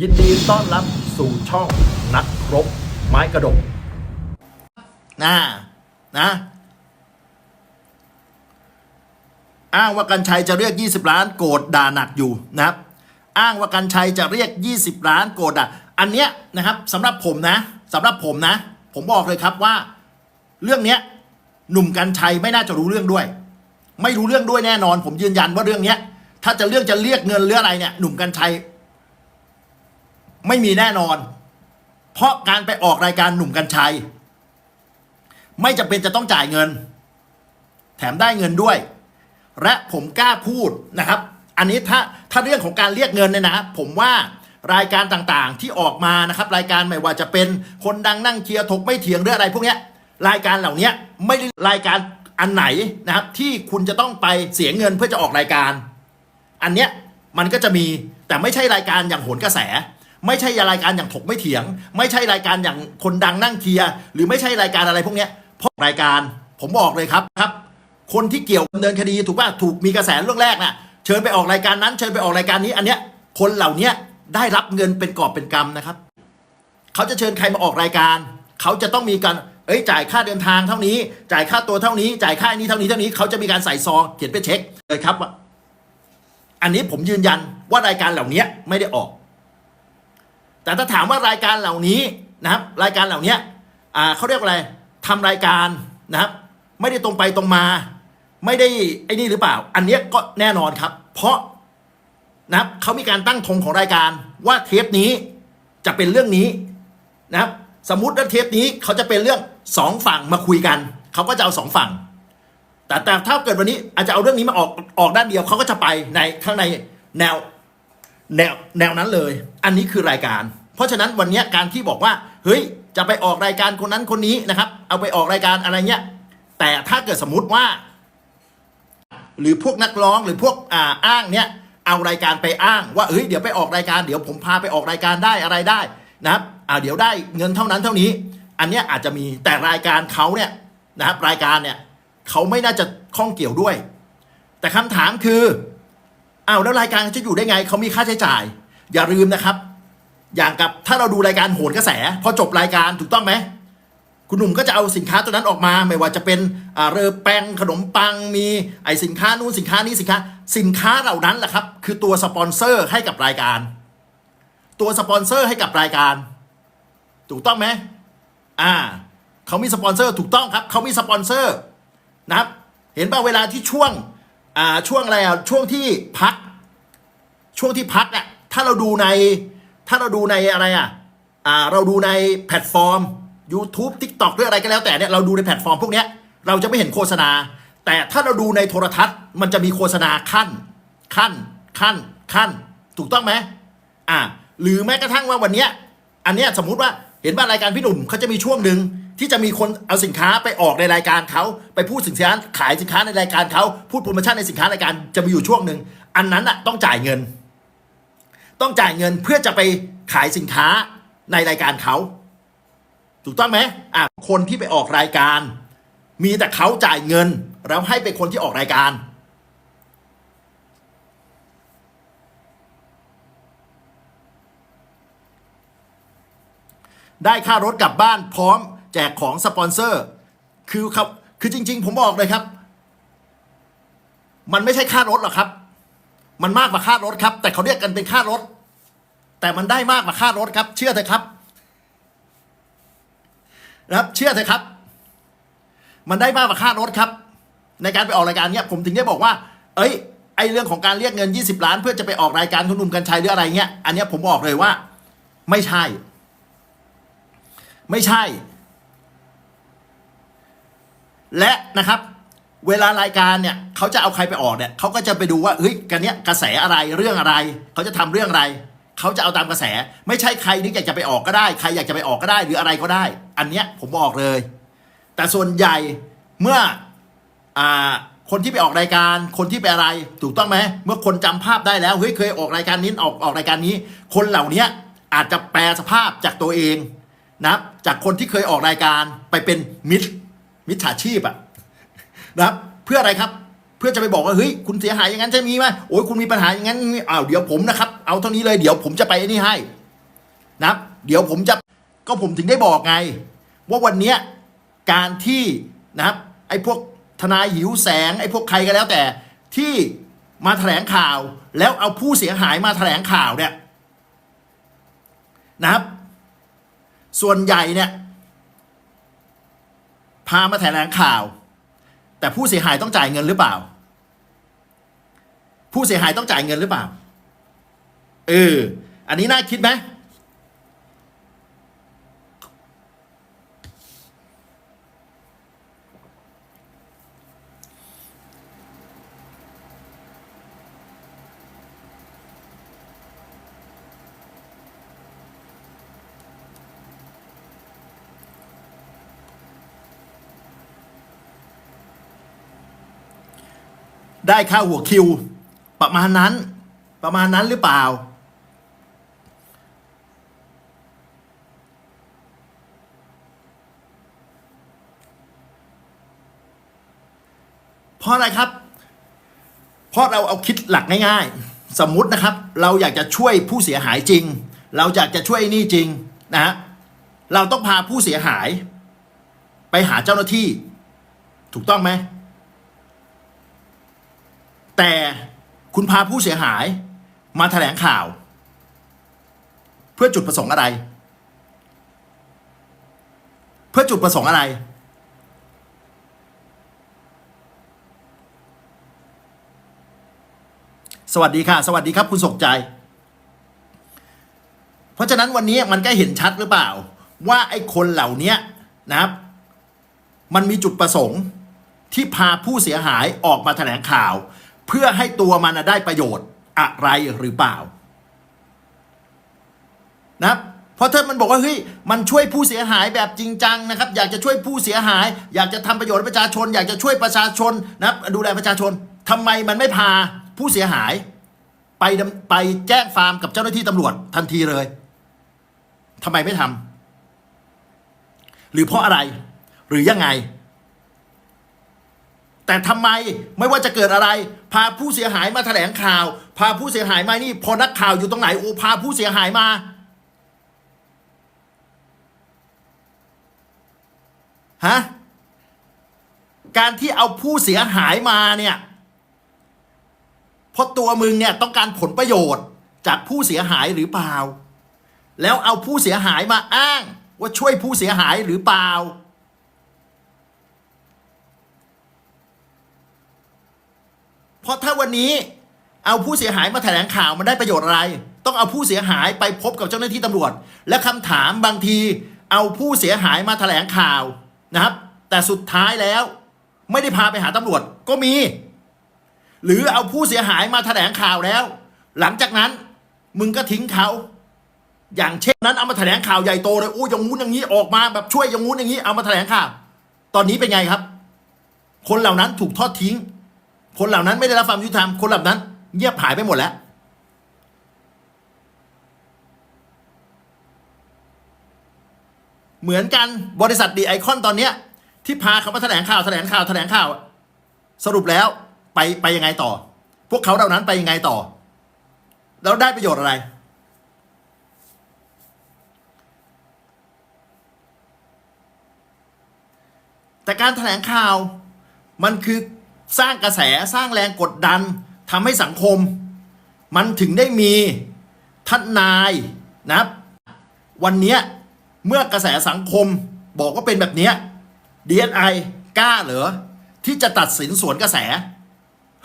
ยินดีต้อนรับสู่ช่องนักรบ ไม้กระดกนะนะอ้างว่ากัญชัยจะเรียก 20 ล้านโกรธด่าหนักอยู่นะครับ อ้างว่ากัญชัยจะเรียก 20 ล้านโกรธด่าอันเนี้ยนะครับสำหรับผมนะสำหรับผมนะ ผมบอกเลยครับว่า เรื่องเนี้ยหนุ่มกัญชัยไม่น่าจะรู้เรื่องด้วย ไม่รู้เรื่องด้วยแน่นอน ผมยืนยันว่าเรื่องเนี้ยถ้าจะเรื่องจะเรียกเงินหรืออะไรเนี่ยหนุ่มกัญชัย ไม่มีแน่นอน เพราะการไปออกรายการหนุ่มกัญชัย ไม่จำเป็นจะต้องจ่ายเงิน แถมได้เงินด้วย และผมกล้าพูดนะครับ อันนี้ถ้าถ้าเรื่องของการเรียกเงินเนี่ยนะผมว่ารายการต่างๆ ที่ออกมานะครับ รายการไม่ว่าจะเป็นคนดังนั่งเคลียร์ถกไม่เถียงเรื่องอะไรพวกนี้รายการเหล่านี้ไม่ได้รายการอันไหนนะครับ ที่คุณจะต้องไปเสียเงินเพื่อจะออกรายการ อันเนี้ยมันก็จะมีแต่ไม่ใช่รายการอย่างโหนกระแส ไม่ใช่รายการอย่างถกไม่เถียง ไม่ใช่รายการอย่างคนดังนั่งเคลียร์หรือไม่ใช่รายการอะไรพวกเนี้ยเพราะรายการผมบอกเลยครับครับ คนที่เกี่ยวดำเนินคดีถูกป่ะถูกมีกระแสเรื่องแรกน่ะเชิญไปออกรายการนั้นเชิญไปออกรายการนี้อันเนี้ยคนเหล่านี้ได้รับเงินเป็นกอบเป็นกำนะครับ เขาจะเชิญใครมาออกรายการ เขาจะต้องมีการเอ้ยจ่ายค่าเดินทางเท่านี้ จ่ายค่าตัวเท่านี้ จ่ายค่านนี้เท่านี้เท่านี้เขาจะมีการใส่ซองเขียนเป็นเช็คเลยครับว่าอันนี้ผมยืนยันว่ารายการเหล่านี้ไม่ได้ออก แต่ถ้าถามว่ารายการเหล่านี้นะครับ รายการเหล่านี้อ่าเขาเรียกว่าอะไรทำรายการนะครับ ไม่ได้ตรงไปตรงมา ไม่ได้ไอ้นี่หรือเปล่า อันเนี้ยก็แน่นอนครับ เพราะนะครับเขามีการตั้งธงของรายการว่าเทปนี้จะเป็นเรื่องนี้นะครับ สมมติว่าเทปนี้เขาจะเป็นเรื่องสองฝั่งมาคุยกันเขาก็จะเอาสองฝั่ง แต่แต่ถ้าเกิดวันนี้อาจจะเอาเรื่องนี้มาออกออกด้านเดียวเขาก็จะไปในข้างในแนว แนวแนวนั้นเลย อันนี้คือรายการ เพราะฉะนั้นวันนี้การที่บอกว่าเฮ้ยจะไปออกรายการคนนั้นคนนี้นะครับ เอาไปออกรายการอะไรเงี้ยแต่ถ้าเกิดสมมติว่า หรือพวกนักร้องหรือพวกอ่าอ้างเนี้ยเอารายการไปอ้างว่าเฮ้ยเดี๋ยวไปออกรายการเดี๋ยวผมพาไปออกรายการได้อะไรได้นะครับอ่าเดี๋ยวได้เงินเท่านั้นเท่านี้ อันเนี้ยอาจจะมีแต่รายการเขาเนี่ยนะครับรายการเนี่ยเขาไม่น่าจะข้องเกี่ยวด้วย แต่คำถามคือ อ้าวแล้วรายการจะอยู่ได้ไงเขามีค่าใช้จ่าย อย่าลืมนะครับ อย่างกับถ้าเราดูรายการโหนกระแส พอจบรายการถูกต้องไหมคุณหนุ่มก็จะเอาสินค้าตัวนั้นออกมา ไม่ว่าจะเป็นอ่าเรือแป้งขนมปังมีไอสินค้านู้นสินค้านี้สินค้า สินค้าเหล่านั้นแหละครับ คือตัวสปอนเซอร์ให้กับรายการ ตัวสปอนเซอร์ให้กับรายการ ถูกต้องไหมอ่าเขามีสปอนเซอร์ถูกต้องครับเขามีสปอนเซอร์นะครับ เห็นป่ะเวลาที่ช่วงอ่าช่วงอะไรอะช่วงที่พัก ช่วงที่พักอะถ้าเราดูในถ้าเราดูในอะไรอะอ่าเราดูในแพลตฟอร์ม YouTube TikTok หรืออะไรก็แล้วแต่เนี่ยเราดูในแพลตฟอร์มพวกเนี้ยเราจะไม่เห็นโฆษณา แต่ถ้าเราดูในโทรทัศน์ มันจะมีโฆษณาขั้น ขั้น ขั้น ขั้น ถูกต้องไหมอ่าหรือแม้กระทั่งว่าวันเนี้ยอันเนี้ยสมมุติว่าเห็นว่ารายการพี่หนุ่มเขาจะมีช่วงหนึ่งที่จะมีคนเอาสินค้าไปออกในรายการเขาไปพูดสินค้าขายสินค้าในรายการเขาพูดโปรโมชั่นในสินค้ารายการจะมีอยู่ช่วงหนึ่งอันนั้นอะต้องจ่ายเงิน ต้องจ่ายเงินเพื่อจะไปขายสินค้าในรายการเขา ถูกต้องไหมอะคนที่ไปออกรายการ มีแต่เขาจ่ายเงิน แล้วให้เป็นคนที่ออกรายการ ได้ค่ารถกลับบ้านพร้อมแจกของสปอนเซอร์ คือครับ คือจริง ๆ ผมบอกเลยครับ มันไม่ใช่ค่ารถหรอกครับ มันมากกว่าค่ารถครับ แต่เขาเรียกกันเป็นค่ารถ แต่มันได้มากกว่าค่ารถครับ เชื่อเถอะครับนะครับ เชื่อเถอะครับ มันได้มากกว่าค่ารถครับ ในการไปออกรายการเนี้ยผมถึงได้บอกว่า เอ้ย ไอเรื่องของการเรียกเงิน 20 ล้าน เพื่อจะไปออกรายการคุณหนุ่มกัญชัยหรืออะไรเงี้ย อันเนี้ยผมบอกเลยว่า ไม่ใช่ ไม่ใช่ และนะครับเวลารายการเนี่ยเขาจะเอาใครไปออกเนี่ยเขาก็จะไปดูว่าเฮ้ยกันเนี้ยกระแสอะไรเรื่องอะไร เขาจะทำเรื่องอะไร เขาจะเอาตามกระแส ไม่ใช่ใครนึกอยากจะไปออกก็ได้ ใครอยากจะไปออกก็ได้ หรืออะไรก็ได้ อันเนี้ยผมบอกเลย แต่ส่วนใหญ่เมื่ออ่าคนที่ไปออกรายการ คนที่ไปอะไร ถูกต้องไหม เมื่อคนจำภาพได้แล้วเฮ้ยเคยออกรายการนี้ออกออกรายการนี้ คนเหล่านี้อาจจะแปลสภาพจากตัวเองนะจากคนที่เคยออกรายการไปเป็นมิจมิจฉาชีพอะนะครับ เพื่ออะไรครับ เพื่อจะไปบอกว่าเฮ้ยคุณเสียหายอย่างนั้นใช่ไหมไหมโอ้ยคุณมีปัญหาอย่างนั้นอ้าวเดี๋ยวผมนะครับ เอาเท่านี้เลยเดี๋ยวผมจะไปนี่ให้นะครับเดี๋ยวผมจะก็ผมถึงได้บอกไง ว่าวันนี้การที่นะครับไอ้พวกทนายหิวแสงไอ้พวกใครก็แล้วแต่ที่มาแถลงข่าว แล้วเอาผู้เสียหายมาแถลงข่าวเนี่ยนะครับ ส่วนใหญ่เนี่ยพามาแถลงข่าว แต่ผู้เสียหายต้องจ่ายเงินหรือเปล่า ผู้เสียหายต้องจ่ายเงินหรือเปล่า เออ อันนี้น่าคิดไหมได้ค่าหัวคิว ประมาณนั้น ประมาณนั้นหรือเปล่า เพราะอะไรครับ เพราะเราเอาคิดหลักง่ายๆ สมมุตินะครับ เราอยากจะช่วยผู้เสียหายจริง เราอยากจะช่วยนี่จริงนะฮะเราต้องพาผู้เสียหาย ไปหาเจ้าหน้าที่ ถูกต้องไหมแต่คุณพาผู้เสียหายมาแถลงข่าว เพื่อจุดประสงค์อะไร เพื่อจุดประสงค์อะไร สวัสดีค่ะ สวัสดีครับคุณสกใจ เพราะฉะนั้นวันนี้มันก็เห็นชัดหรือเปล่า ว่าไอ้คนเหล่านี้นะครับ มันมีจุดประสงค์ที่พาผู้เสียหายออกมาแถลงข่าว เพื่อให้ตัวมันได้ประโยชน์อะไรหรือเปล่า นะครับเพราะถ้ามันบอกว่าเฮ้ยมันช่วยผู้เสียหายแบบจริงจังนะครับ อยากจะช่วยผู้เสียหาย อยากจะทำประโยชน์ประชาชน อยากจะช่วยประชาชนนะครับดูแลประชาชนทำไมมันไม่พา ผู้เสียหายไปดำไปแจ้งฟาร์มกับเจ้าหน้าที่ตำรวจทันทีเลยทำไมไม่ทำหรือเพราะอะไร หรือยังไง แต่ทำไมไม่ว่าจะเกิดอะไร พาผู้เสียหายมาแถลงข่าว พาผู้เสียหายมานี่ พอนักข่าวอยู่ตรงไหนโอ้พาผู้เสียหายมาฮะการที่เอาผู้เสียหายมาเนี่ย เพราะตัวมึงเนี่ยต้องการผลประโยชน์จากผู้เสียหายหรือเปล่า แล้วเอาผู้เสียหายมาอ้างว่าช่วยผู้เสียหายหรือเปล่า เพราะถ้าวันนี้เอาผู้เสียหายมาแถลงข่าวมันได้ประโยชน์อะไร ต้องเอาผู้เสียหายไปพบกับเจ้าหน้าที่ตำรวจ และคำถามบางทีเอาผู้เสียหายมาแถลงข่าวนะครับ แต่สุดท้ายแล้ว ไม่ได้พาไปหาตำรวจก็มี หรือเอาผู้เสียหายมาแถลงข่าวแล้ว หลังจากนั้นมึงก็ทิ้งเขา อย่างเช่นนั้นเอามาแถลงข่าวใหญ่โตเลยโอ้ยงงู้นอย่างนี้ออกมาแบบช่วยยงงู้นอย่างนี้เอามาแถลงข่าว ตอนนี้เป็นไงครับ คนเหล่านั้นถูกทอดทิ้ง คนเหล่านั้นไม่ได้รับความยุติธรรมคนเหล่านั้น เงียบหายไปหมดแล้วเหมือนกันบริษัทดีไอคอนตอนเนี้ยที่พาเขามาแถลงข่าวแถลงข่าวแถลงข่าว สรุปแล้ว ไปไปยังไงต่อ พวกเขาเหล่านั้นไปยังไงต่อ แล้วได้ประโยชน์อะไร แต่การแถลงข่าวมันคือสร้างกระแสสร้างแรงกดดันทำให้สังคม มันถึงได้มีท่านนายนะครับ วันนี้เมื่อกระแสสังคมบอกว่าเป็นแบบนี้ DNI กล้าเหรอที่จะตัดสินสวนกระแส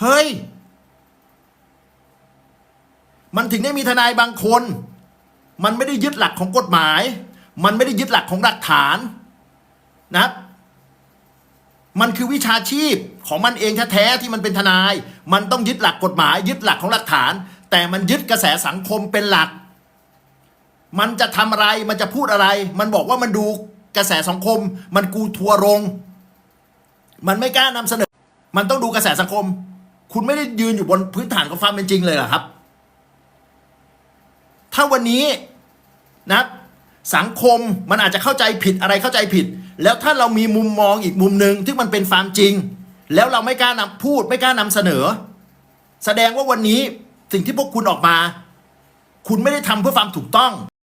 เฮ้ย มันถึงได้มีทนายบางคน มันไม่ได้ยึดหลักของกฎหมาย มันไม่ได้ยึดหลักของหลักฐานนะครับมันคือวิชาชีพของมันเองแท้ๆที่มันเป็นทนาย มันต้องยึดหลักกฎหมาย ยึดหลักของหลักฐาน แต่มันยึดกระแสสังคมเป็นหลัก มันจะทำอะไรมันจะพูดอะไร มันบอกว่ามันดูกระแสสังคม มันกูทัวร์ลงมันไม่กล้านำเสนอ มันต้องดูกระแสสังคม คุณไม่ได้ยืนอยู่บนพื้นฐานของความเป็นจริงเลยเหรอครับ ถ้าวันนี้นะสังคมมันอาจจะเข้าใจผิดอะไรเข้าใจผิด แล้วถ้าเรามีมุมมองอีกมุมหนึ่งที่มันเป็นความจริง แล้วเราไม่กล้านำพูดไม่กล้านำเสนอ แสดงว่าวันนี้สิ่งที่พวกคุณออกมา คุณไม่ได้ทำเพื่อความถูกต้อง